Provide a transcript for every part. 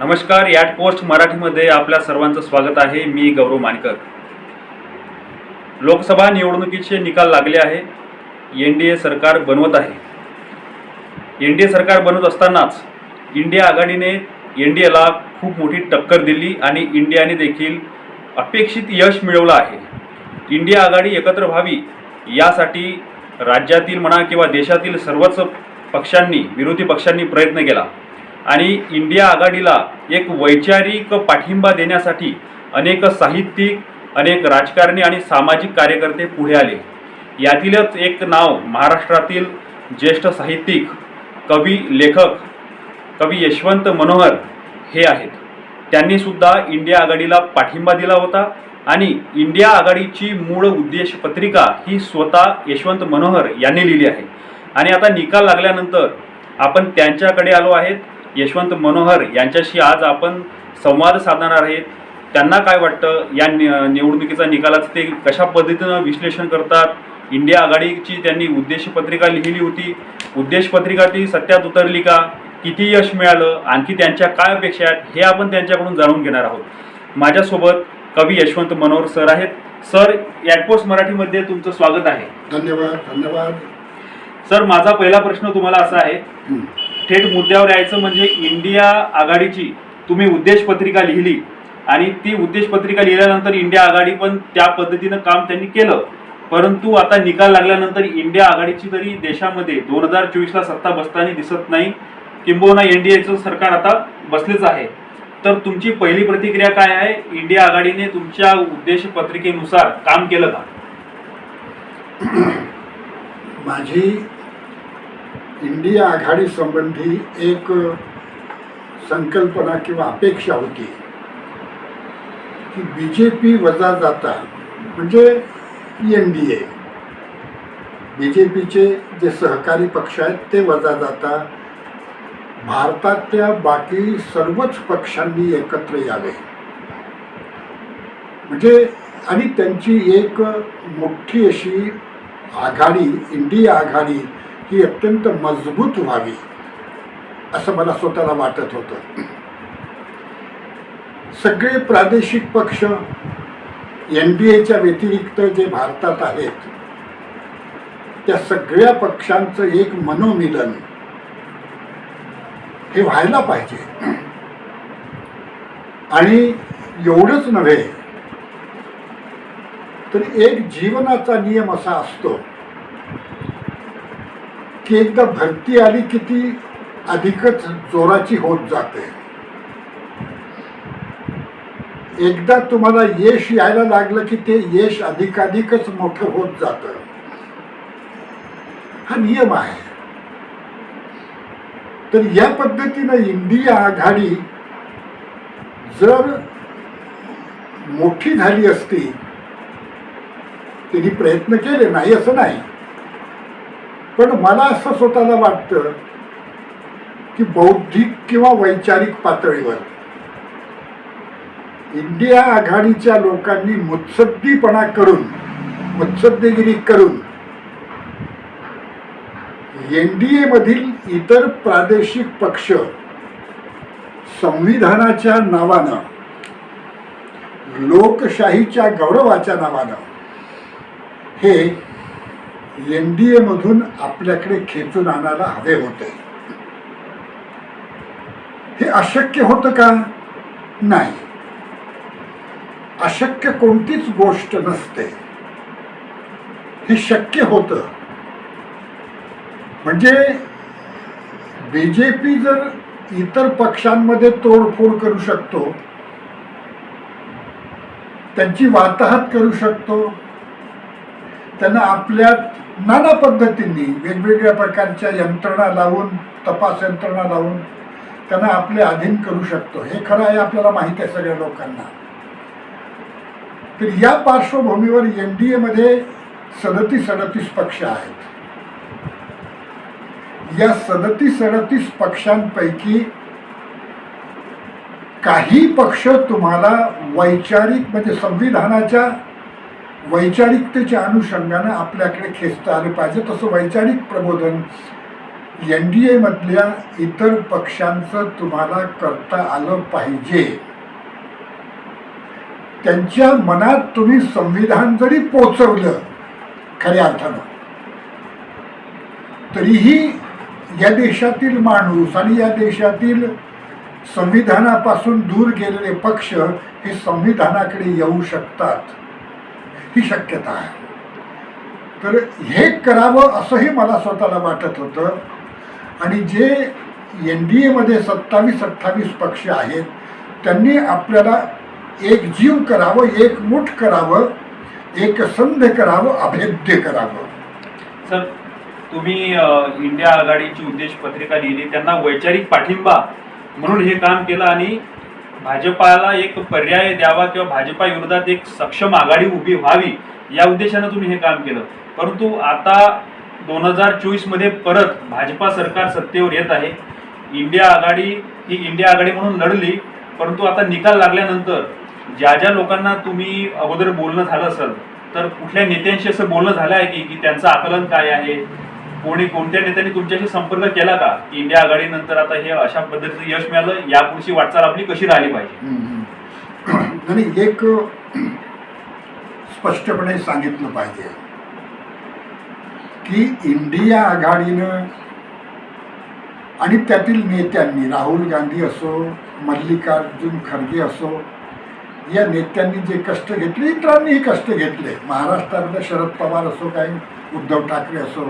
नमस्कार yacht post मराठीमध्ये आपल्या सर्वांचं स्वागत आहे. मी गौरव मानकर लोकसभा निवडणुकीचे निकाल लागले आहे. एन डी ए सरकार बनवत आहे. एन डी ए सरकार बनवत असतानाच इंडिया आघाडीने एन डी एला खूप मोठी टक्कर दिली आणि इंडियाने देखील अपेक्षित यश मिळवलं आहे. इंडिया आघाडी एकत्र व्हावी यासाठी राज्यातील म्हणा किंवा देशातील सर्वच पक्षांनी विरोधी पक्षांनी प्रयत्न केला. आणि इंडिया आघाडीला एक वैचारिक पाठिंबा देण्यासाठी अनेक साहित्यिक अनेक राजकारणी आणि सामाजिक कार्यकर्ते पुढे आले. यातीलच एक नाव महाराष्ट्रातील ज्येष्ठ साहित्यिक कवी लेखक कवी यशवंत मनोहर हे आहेत. त्यांनी सुद्धा इंडिया आघाडीला पाठिंबा दिला होता आणि इंडिया आघाडीची मूळ उद्देश पत्रिका ही स्वतः यशवंत मनोहर यांनी लिहिली आहे. आणि आता निकाल लागल्यानंतर आपण त्यांच्याकडे आलो आहेत. यशवंत मनोहर यांच्याशी आज आपण संवाद साधणार आहेत. त्यांना काय वाटतं? या नि निवडणुकीचा निकालाचं ते कशा पद्धतीनं विश्लेषण करतात? इंडिया आघाडीची त्यांनी उद्देश पत्रिका लिहिली होती. उद्देश पत्रिका ती सत्यात उतरली का? किती यश मिळालं? आणखी त्यांच्या काय अपेक्षा आहेत? हे आपण त्यांच्याकडून जाणून घेणार आहोत. माझ्यासोबत कवी यशवंत मनोहर सर आहेत. सर ॲटपोस्ट मराठीमध्ये तुमचं स्वागत आहे. धन्यवाद धन्यवाद. सर माझा पहिला प्रश्न तुम्हाला असा आहे. थेट मुद्द्यावर यायचं म्हणजे इंडिया आघाडीची तुम्ही उद्देश पत्रिका लिहिली आणि ती उद्देशपत्रिका लिहिल्यानंतर इंडिया आघाडी पण त्या पद्धतीनं काम त्यांनी केलं. परंतु आता निकाल लागल्यानंतर इंडिया आघाडीची तरी देशामध्ये दोन हजार चोवीसला सत्ता बसताना दिसत नाही. किंबहुना एन डी एचं सरकार आता बसलेच आहे. तर तुमची पहिली प्रतिक्रिया काय आहे? इंडिया आघाडीने तुमच्या उद्देशपत्रिकेनुसार काम केलं का? माझी इंडिया आघाडी संबंधी एक संकल्पना किंवा अपेक्षा होती. की बी जे पी वजा जाता म्हणजे P N D A B J पीचे जे सहकारी पक्ष आहेत ते वजा जाता. भारतातल्या बाकी सर्वच पक्षांनी एकत्र यावे. म्हणजे आणि त्यांची एक मोठी अशी आघाडी इंडिया आघाडी ही अत्यंत मजबूत व्हावी असं मला स्वतःला वाटत होतं. सगळे प्रादेशिक पक्ष एन डी एच्या व्यतिरिक्त जे भारतात आहेत त्या सगळ्या पक्षांचं एक मनोमिलन हे व्हायला पाहिजे. आणि एवढंच नव्हे तर एक जीवनाचा नियम असा असतो की एकदा भरती आली की ती अधिकच जोराची होत जाते? एकदा तुम्हाला यश यायला लागलं की ते यश अधिकाधिकच मोठं होत जातं. हा नियम आहे. तर या पद्धतीनं इंडिया आघाडी जर मोठी झाली असती त्यांनी प्रयत्न केले नाही असं नाही. पण मला असं स्वतःला वाटतं की बौद्धिक किंवा वैचारिक पातळीवर इंडिया आघाडीच्या लोकांनी मुत्सद्दीपणा करून मुत्सद्देगिरी करून एन डी एमधील इतर प्रादेशिक पक्ष संविधानाच्या नावानं लोकशाहीच्या गौरवाच्या नावानं हे एन डी एमधून आपल्याकडे खेचून आणायला हवे होते. हे अशक्य होतं का? नाही. अशक्य कोणतीच गोष्ट नसते. हे शक्य होतं. म्हणजे बी जे पी जर इतर पक्षांमध्ये तोडफोड करू शकतो त्यांची वाताहत करू शकतो त्यांना आपल्या नाना पद्धतींनी वेगवेगळ्या प्रकारच्या यंत्रणा लावून तपास यंत्रणा लावून त्यांना आपले अधीन करू शकतो. हे खरं आहे आपल्याला माहीत आहे सगळ्या लोकांना. तर या पार्श्वभूमीवर एन डी एमध्ये सदतीस अडतीस पक्ष आहेत. या सदतीस अडतीस पक्षांपैकी काही पक्ष तुम्हाला वैचारिक म्हणजे संविधानाच्या वैचारिकतेच्या अनुषंगानं आपल्याकडे खेचता आलं पाहिजे. तसं वैचारिक प्रबोधन एन डी एमधल्या इतर पक्षांचं तुम्हाला करता आलं पाहिजे. त्यांच्या मनात तुम्ही संविधान जरी पोचवलं खऱ्या अर्थानं तरीही या देशातील माणूस आणि या देशातील संविधानापासून दूर गेलेले पक्ष हे संविधानाकडे येऊ शकतात. ही शक्यता आहे. तर हे करावं असंही मला स्वतःला वाटत होतं. आणि जे एन डी एमध्ये सत्तावीस अठ्ठावीस पक्ष आहेत त्यांनी आपल्याला एकजीव करावं एकमुठ करावं एक संध करावं अभेद्य करावं. सर तुम्ही इंडिया आघाडीची उद्देश पत्रिका लिहिली त्यांना वैचारिक पाठिंबा म्हणून हे काम केलं आणि भाजपाला एक पर्याय द्यावा किंवा भाजपा विरोधात एक सक्षम आघाडी उभी व्हावी या उद्देशानं तुम्ही हे काम केलं. परंतु आता दोन हजार चोवीसमध्ये परत भाजपा सरकार सत्तेवर येत आहे. इंडिया आघाडी ही इंडिया आघाडी म्हणून लढली परंतु आता निकाल लागल्यानंतर ज्या ज्या लोकांना तुम्ही अगोदर बोलणं झालं असेल तर कुठल्या नेत्यांशी असं बोलणं झालं आहे की की त्यांचं आकलन काय आहे? कोणी कोणत्या नेत्याने तुमच्याशी संपर्क केला का? की इंडिया आघाडीनंतर आता हे अशा पद्धतीचं यश मिळालं यापुढची वाटचाल आपली कशी राहिली पाहिजे? आणि एक स्पष्टपणे सांगितलं पाहिजे की इंडिया आघाडीनं आणि त्यातील नेत्यांनी राहुल गांधी असो मल्लिकार्जुन खरगे असो या नेत्यांनी जे कष्ट घेतले इतरांनीही कष्ट घेतले. महाराष्ट्रातलं शरद पवार असो काही उद्धव ठाकरे असो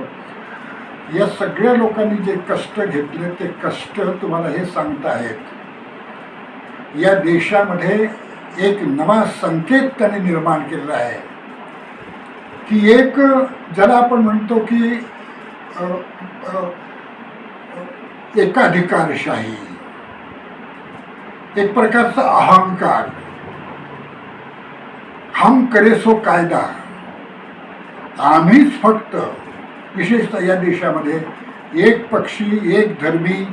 या सगळ्या लोकांनी जे कष्ट घेतले ते कष्ट तुम्हाला हे सांगताहेत. या देशामध्ये एक नवा संकेत त्याने निर्माण केलेला आहे. की एक ज्याला आपण म्हणतो की एकाधिकारशाही. एक प्रकारचा अहंकार. हम करे सो कायदा. आम्हीच फक्त विशेषतः या देशामध्ये एक पक्षी एक धर्मी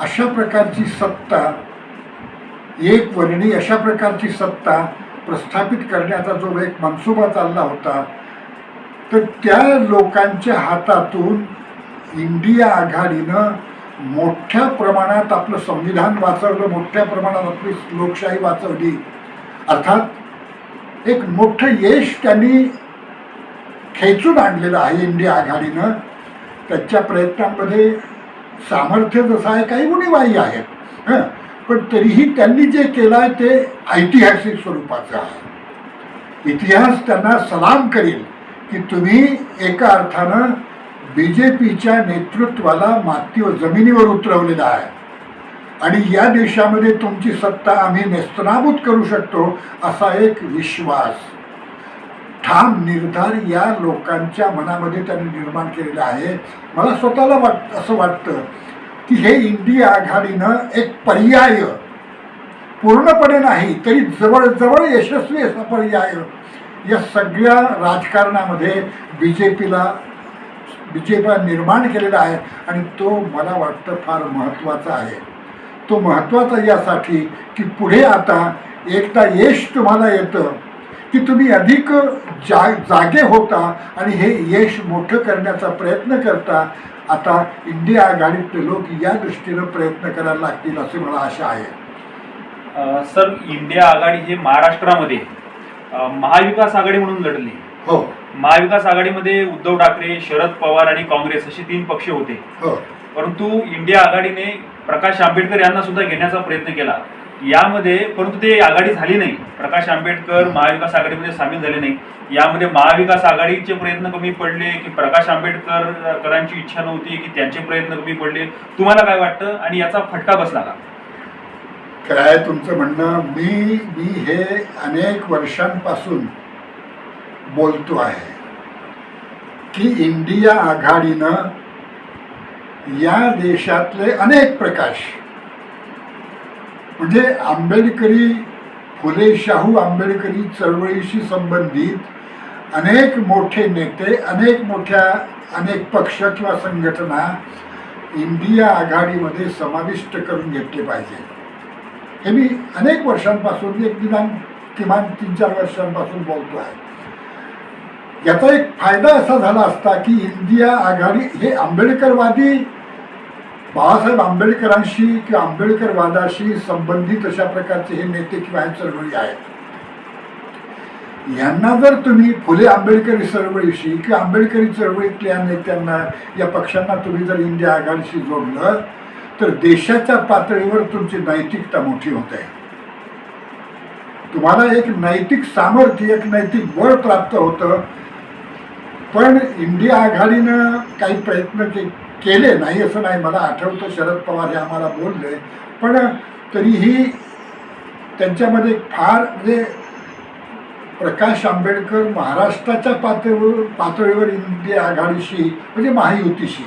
अशा प्रकारची सत्ता एक वर्णी अशा प्रकारची सत्ता प्रस्थापित करण्याचा जो एक मनसुबा चालला होता तर त्या लोकांच्या हातातून इंडिया आघाडीनं मोठ्या प्रमाणात आपलं संविधान वाचवलं मोठ्या प्रमाणात आपली लोकशाही वाचवली. अर्थात एक मोठं यश त्यांनी खेचून आणलेलं आहे इंडिया आघाडीनं. त्याच्या प्रयत्नांमध्ये सामर्थ्य जसं आहे काही उणीवाही आहेत. हं. पण तरीही त्यांनी जे केलं आहे ते ऐतिहासिक स्वरूपाचं आहे. इतिहास त्यांना सलाम करेल की तुम्ही एका अर्थानं बी जे पीच्या नेतृत्वाला मातीवर जमिनीवर उतरवलेला आहे. आणि या देशामध्ये तुमची सत्ता आम्ही नेस्तनाबूत करू शकतो असा एक विश्वास. ठाम निर्धार या लोकांच्या मनामध्ये त्यांनी निर्माण केलेला आहे. मला स्वतःला वाट असं वाटतं की हे इंडिया आघाडीनं एक पर्याय पूर्णपणे नाही तरी जवळजवळ यशस्वी असा पर्याय या सगळ्या राजकारणामध्ये बी जे पीला बी जे पीला निर्माण केलेला आहे आणि तो मला वाटतं फार महत्त्वाचा आहे. तो महत्त्वाचा यासाठी की पुढे आता एकदा यश तुम्हाला येतं की तुम्ही अधिक जा जागे होता आणि हे यश मोठं करण्याचा प्रयत्न करता आता इंडिया आघाडीतले लोक या दृष्टीनं प्रयत्न करायला लागतील असे मला आशा आहे. सर इंडिया आघाडी हे महाराष्ट्रामध्ये महाविकास आघाडी म्हणून लढली. हो. महाविकास आघाडीमध्ये उद्धव ठाकरे शरद पवार आणि काँग्रेस असे तीन पक्ष होते. हो. परंतु इंडिया आघाडीने प्रकाश आंबेडकर यांना सुद्धा घेण्याचा प्रयत्न केला. यामध्ये परंतु ते आघाडी झाली नाही. प्रकाश आंबेडकर महाविकास आघाडीमध्ये सामील झाले नाही. यामध्ये महाविकास आघाडीचे प्रयत्न कमी पडले की प्रकाश आंबेडकरकरांची इच्छा नव्हती की त्यांचे प्रयत्न कमी पडले. तुम्हाला काय वाटतं आणि याचा फटका बसला का? काय तुमचं म्हणणं मी मी हे अनेक वर्षांपासून बोलतो आहे की इंडिया आघाडीनं या देशातले अनेक प्रकाश म्हणजे आंबेडकरी फुले शाहू आंबेडकरी चळवळीशी संबंधित अनेक मोठे नेते अनेक मोठ्या अनेक पक्ष किंवा संघटना इंडिया आघाडीमध्ये समाविष्ट करून घेतले पाहिजे. हे मी अनेक वर्षांपासून एक निदान किमान तीन चार वर्षांपासून बोलतो आहे. याचा एक फायदा असा झाला असता की इंडिया आघाडी हे आंबेडकरवादी बाबासाहेब आंबेडकरांशी किंवा आंबेडकरवादाशी संबंधित अशा प्रकारचे हे नेते किंवा ह्या चळवळी आहेत. यांना जर तुम्ही फुले आंबेडकरी चळवळीशी किंवा आंबेडकरी चळवळीतल्या नेत्यांना या पक्षांना तुम्ही जर इंडिया आघाडीशी जोडलं तर देशाच्या पातळीवर तुमची नैतिकता मोठी होते तुम्हाला एक नैतिक सामर्थ्य एक नैतिक बळ प्राप्त होतं. पण इंडिया आघाडीनं काही प्रयत्न के केले नाही असं नाही. मला आठवतं शरद पवार हे आम्हाला बोलले. पण तरीही त्यांच्यामध्ये फार म्हणजे प्रकाश आंबेडकर महाराष्ट्राच्या पातळीवर पातळीवर इंडिया आघाडीशी म्हणजे महायुतीशी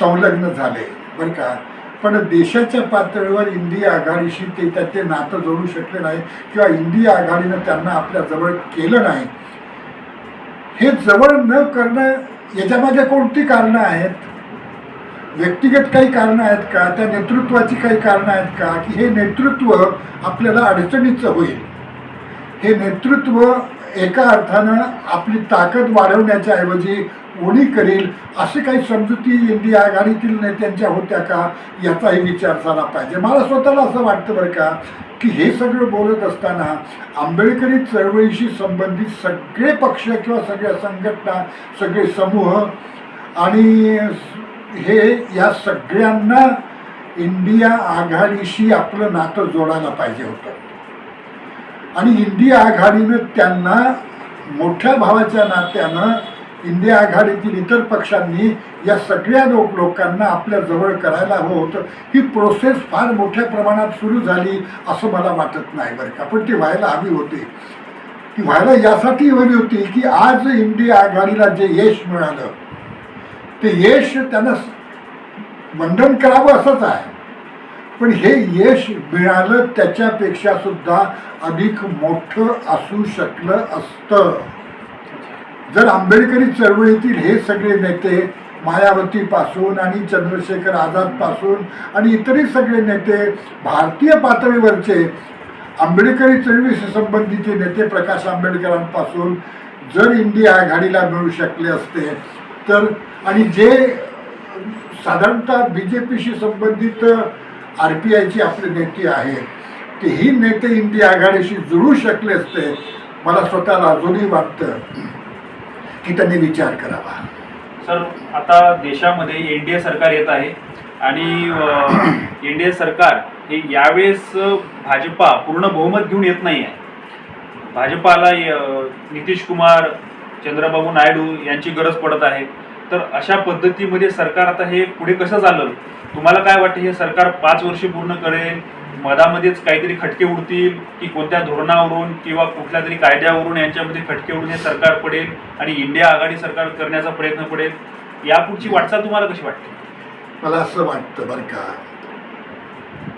संलग्न झाले बरं का. पण देशाच्या पातळीवर इंडिया आघाडीशी ते त्याचे नातं जोडू शकले नाही किंवा इंडिया आघाडीनं त्यांना आपल्या जवळ केलं नाही. हे जवळ न करणं याच्यामध्ये कोणती कारणं आहेत? व्यक्तिगत काही कारणं आहेत का? त्या नेतृत्वाची काही कारणं आहेत का? की हे नेतृत्व आपल्याला अडचणीचं होईल. हे नेतृत्व एका अर्थानं आपली ताकद वाढवण्याच्या ऐवजी उणी करेल असे काही समजुती इंडिया आघाडीतील नेत्यांच्या होत्या का? याचाही विचार झाला पाहिजे. मला स्वतःला असं वाटतं बरं का की हे सगळं बोलत असताना आंबेडकरी चळवळीशी संबंधित सगळे पक्ष किंवा सगळ्या संघटना सगळे समूह आणि हे या सगळ्यांना इंडिया आघाडीशी आपलं नातं जोडायला पाहिजे होतं. आणि इंडिया आघाडीनं त्यांना मोठ्या भावाच्या नात्यानं इंडिया आघाडीतील इतर पक्षांनी या सगळ्या लोक लोकांना आपल्या जवळ करायला हवं होतं. ही प्रोसेस फार मोठ्या प्रमाणात सुरू झाली असं मला वाटत नाही बरं का. पण ती व्हायला हवी होती. ती व्हायला यासाठी हवी होती की आज इंडिया आघाडीला जे यश मिळालं ते यश त्यांना वंदन करावं असंच आहे. पण हे यश मिळालं त्याच्यापेक्षा सुद्धा अधिक मोठं असू शकलं असतं. जर आंबेडकरी चळवळीतील हे सगळे नेते मायावतीपासून आणि चंद्रशेखर आझादपासून आणि इतरही सगळे नेते भारतीय पातळीवरचे आंबेडकरी चळवळीशी संबंधीचे नेते प्रकाश आंबेडकरांपासून जर इंडिया आघाडीला मिळू शकले असते तर आणि जे साधारणतः बी जे पीशी संबंधित आर पी आयची आपले नेते आहेत ते ही नेते इंडिया आघाडीशी जुळू शकले असते मला स्वतःला अजूनही वाटतं की त्यांनी विचार करावा. सर आता देशामध्ये एन डी ए सरकार येत आहे आणि एन डी ए सरकार हे यावेळेस भाजपा पूर्ण बहुमत घेऊन येत नाही आहे भाजपाला नितीश कुमार चंद्रबाबू नायडू यांची गरज पडत आहे. तर अशा पद्धतीमध्ये सरकार आता हे पुढे कसं झालं तुम्हाला काय वाटतं? हे सरकार पाच वर्ष पूर्ण करेल? मधामध्येच काहीतरी खटके उडतील? की कोणत्या धोरणावरून किंवा कुठल्या तरी कायद्यावरून यांच्यामध्ये खटके उडून हे सरकार पडेल? आणि इंडिया आघाडी सरकार करण्याचा प्रयत्न पडेल? यापुढची वाटचाल तुम्हाला कशी वाटते? मला असं वाटतं बरं का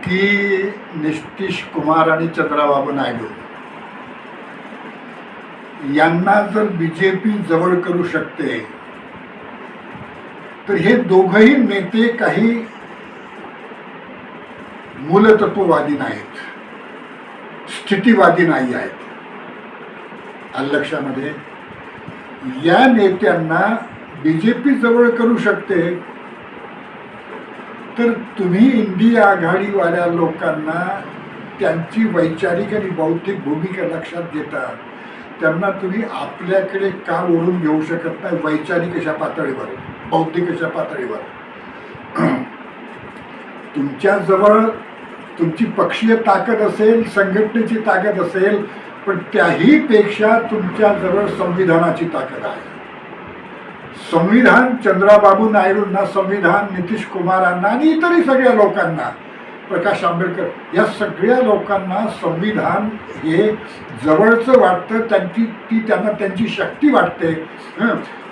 की नितीश कुमार आणि चंद्राबाबू नायडू यांना जर बी जे पी जवळ करू शकते तर हे दोघही नेते काही मूलतत्ववादी नाहीत स्थितीवादी नाही आहेत. आलं लक्षामध्ये? या नेत्यांना बी जे पी जवळ करू शकते तर तुम्ही इंडिया आघाडीवाल्या लोकांना त्यांची वैचारिक आणि बौद्धिक भूमिका लक्षात घेता. त्यांना तुम्ही आपल्याकडे का ओढून घेऊ शकत नाही? वैचारिक अशा पातळीवर बौद्धिक अशा पातळीवर. तुमच्याजवळ तुमची पक्षीय ताकद असेल संघटनेची ताकद असेल पण त्याही पेक्षा तुमच्याजवळ संविधानाची ताकद आहे. संविधान चंद्राबाबू नायडूंना संविधान नितीश कुमारांना आणि इतरही सगळ्या लोकांना प्रकाश आंबेडकर या सगळ्या लोकांना संविधान हे जवळचं वाटतं त्यांची ती त्यांना त्यांची शक्ती वाटते.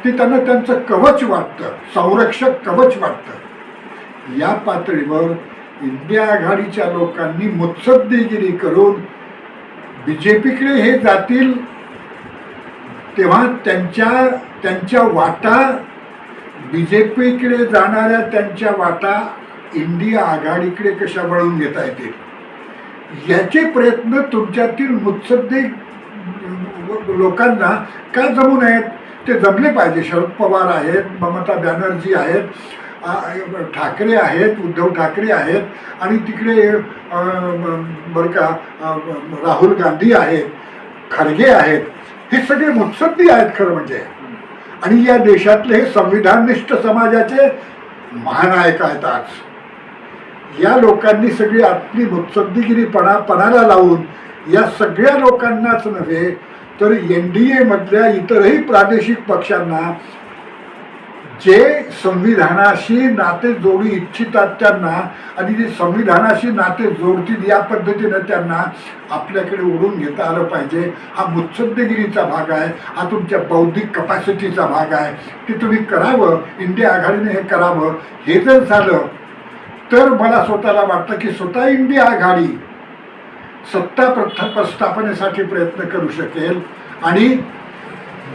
ते त्यांना त्यांचं कवच वाटतं संरक्षक कवच वाटतं. या पातळीवर इंडिया आघाडीच्या लोकांनी मुत्सद्देगिरी करून बी जे पीकडे हे जातील तेव्हा त्यांच्या त्यांच्या वाटा बी जे पीकडे जाणाऱ्या त्यांच्या वाटा इंडिया आघाडीकडे कशा वळून घेता येतील याचे प्रयत्न तुमच्यातील मुत्सद्दे लोकांना का जमू नयेत? ते जमले पाहिजे. शरद पवार आहेत ममता बॅनर्जी आहेत ठाकरे आहेत उद्धव ठाकरे आहेत आणि तिकडे बरं का राहुल गांधी आहेत खरगे आहेत. हे सगळे मुत्सद्दी आहेत खरं म्हणजे. आणि या देशातले हे संविधाननिष्ठ समाजाचे महानायक आहेत आज. या लोकांनी सगळी आपली मुत्सद्दीगिरीपणा पणाला लावून या सगळ्या लोकांनाच नव्हे तर एन डी एमधल्या इतरही प्रादेशिक पक्षांना जे संविधानाशी नाते जोडू इच्छितात त्यांना आणि जे संविधानाशी नाते जोडतील या पद्धतीनं त्यांना आपल्याकडे ओढून घेता आलं पाहिजे. हा मुत्सद्देगिरीचा भाग आहे हा तुमच्या बौद्धिक कपॅसिटीचा भाग आहे. ते तुम्ही करावं इंडिया आघाडीने हे करावं. हे जर झालं तर मला स्वतःला वाटतं की स्वतः इंडिया आघाडी सत्ता प्रथ प्रस्थापनेसाठी प्रयत्न करू शकेल आणि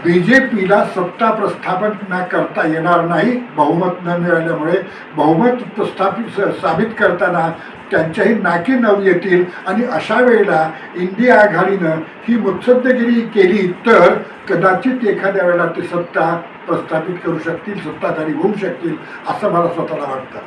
बी जे पीला सत्ता प्रस्थापन न करता येणार नाही बहुमत न मिळाल्यामुळे बहुमत प्रस्थापित स- साबित करताना त्यांच्याही नाकी नव येतील आणि अशा वेळेला इंडिया आघाडीनं ही मुत्सद्देगिरी केली तर कदाचित एखाद्या वेळेला ते सत्ता प्रस्थापित करू शकतील सत्ताधारी होऊ शकतील असं मला स्वतःला वाटतं.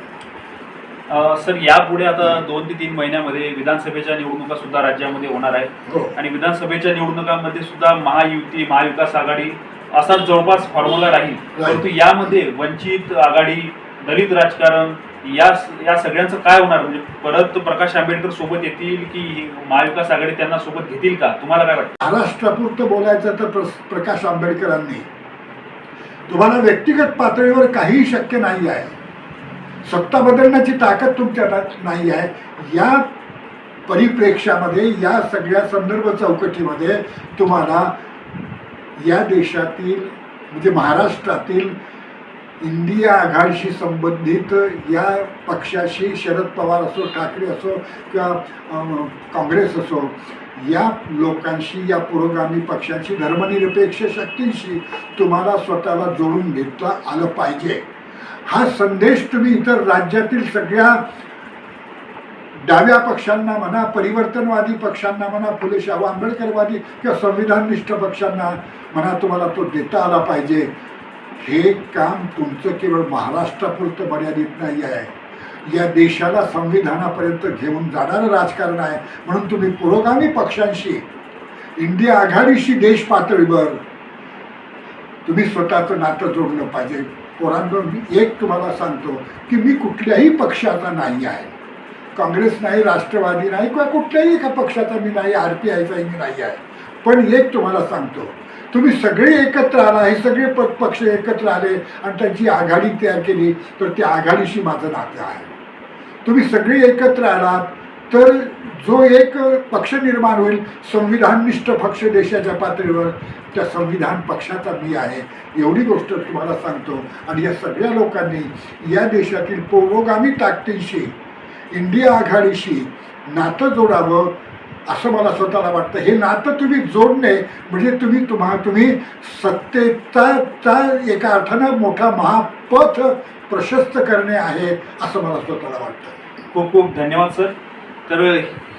सर यापुढे आता दोन ते तीन महिन्यामध्ये विधानसभेच्या निवडणुका सुद्धा राज्यामध्ये होणार आहेत. हो. आणि विधानसभेच्या निवडणुकांमध्ये सुद्धा महायुती महाविकास आघाडी असाच जवळपास फॉर्म्युला राहील. परंतु यामध्ये वंचित आघाडी दलित राजकारण या या सगळ्यांचं काय होणार? म्हणजे परत प्रकाश आंबेडकर सोबत येतील की महाविकास आघाडी त्यांना सोबत घेतील का? तुम्हाला काय वाटतं? महाराष्ट्रापुरतं बोलायचं तर प्र- प्रकाश आंबेडकरांनी. तुम्हाला व्यक्तिगत पातळीवर काहीही शक्य नाही आहे. सत्ता बदलण्याची ताकद तुमच्यात नाही आहे. या परिप्रेक्ष्यामध्ये या सगळ्या संदर्भ चौकटीमध्ये तुम्हाला या देशातील म्हणजे महाराष्ट्रातील इंडिया आघाडीशी संबंधित या पक्षाशी शरद पवार असो ठाकरे असो किंवा काँग्रेस असो या लोकांशी या पुरोगामी पक्षांशी धर्मनिरपेक्ष शक्तींशी तुम्हाला स्वतःला जोडून घेतलं आलं पाहिजे. हा संदेश तुम्ही इतर राज्यातील सगळ्या डाव्या पक्षांना म्हणा परिवर्तनवादी पक्षांना म्हणा फुले शाहू आंबेडकरवादी किंवा संविधाननिष्ठ पक्षांना म्हणा तुम्हाला तो देता आला पाहिजे. हे काम तुमचं केवळ महाराष्ट्रापुरतं मर्यादित नाही आहे. या देशाला संविधानापर्यंत घेऊन जाणारं राजकारण आहे. म्हणून तुम्ही पुरोगामी पक्षांशी इंडिया आघाडीशी देश पातळीवर तुम्ही स्वतःचं नातं जोडलं पाहिजे. पोरांनो मी एक तुम्हाला सांगतो की मी कुठल्याही पक्षाचा नाही आहे. काँग्रेस नाही राष्ट्रवादी नाही किंवा कुठल्याही एका पक्षाचा मी नाही आर पी आयचाही मी नाही आहे. पण एक तुम्हाला सांगतो तुम्ही सगळे एकत्र आला हे सगळे प पक्ष एकत्र आले आणि त्यांची आघाडी तयार केली तर त्या आघाडीशी माझं नातं आहे. तुम्ही सगळे एकत्र आलात तर जो एक पक्ष निर्माण होईल संविधाननिष्ठ पक्ष देशाच्या पातळीवर त्या संविधान पक्षाचा मी आहे. एवढी गोष्ट तुम्हाला सांगतो. आणि या सगळ्या लोकांनी या देशातील पौरोगामी ताकदीशी इंडिया आघाडीशी नातं जोडावं असं मला स्वतःला वाटतं. हे नातं तुम्ही जोडणे म्हणजे तुम्ही तुम्हा तुम्ही सत्तेचा एका अर्थानं मोठा महापथ प्रशस्त करणे आहे असं मला स्वतःला वाटतं. खूप खूप धन्यवाद सर. तर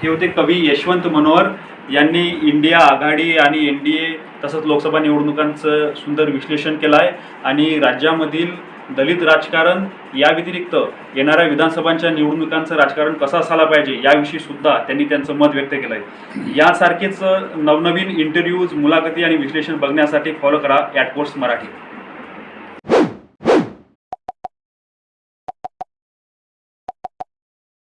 हे होते कवी यशवंत मनोहर. यांनी इंडिया आघाडी आणि एन डी ए तसंच लोकसभा निवडणुकांचं सुंदर विश्लेषण केलं आहे आणि राज्यामधील दलित राजकारण या व्यतिरिक्त येणाऱ्या विधानसभांच्या निवडणुकांचं राजकारण कसं असायला पाहिजे याविषयी सुद्धा त्यांनी त्यांचं मत व्यक्त केलं आहे यासारखेच नवनवीन इंटरव्ह्यूज मुलाखती आणि विश्लेषण बघण्यासाठी फॉलो करा ॲटपोर्ट्स मराठी.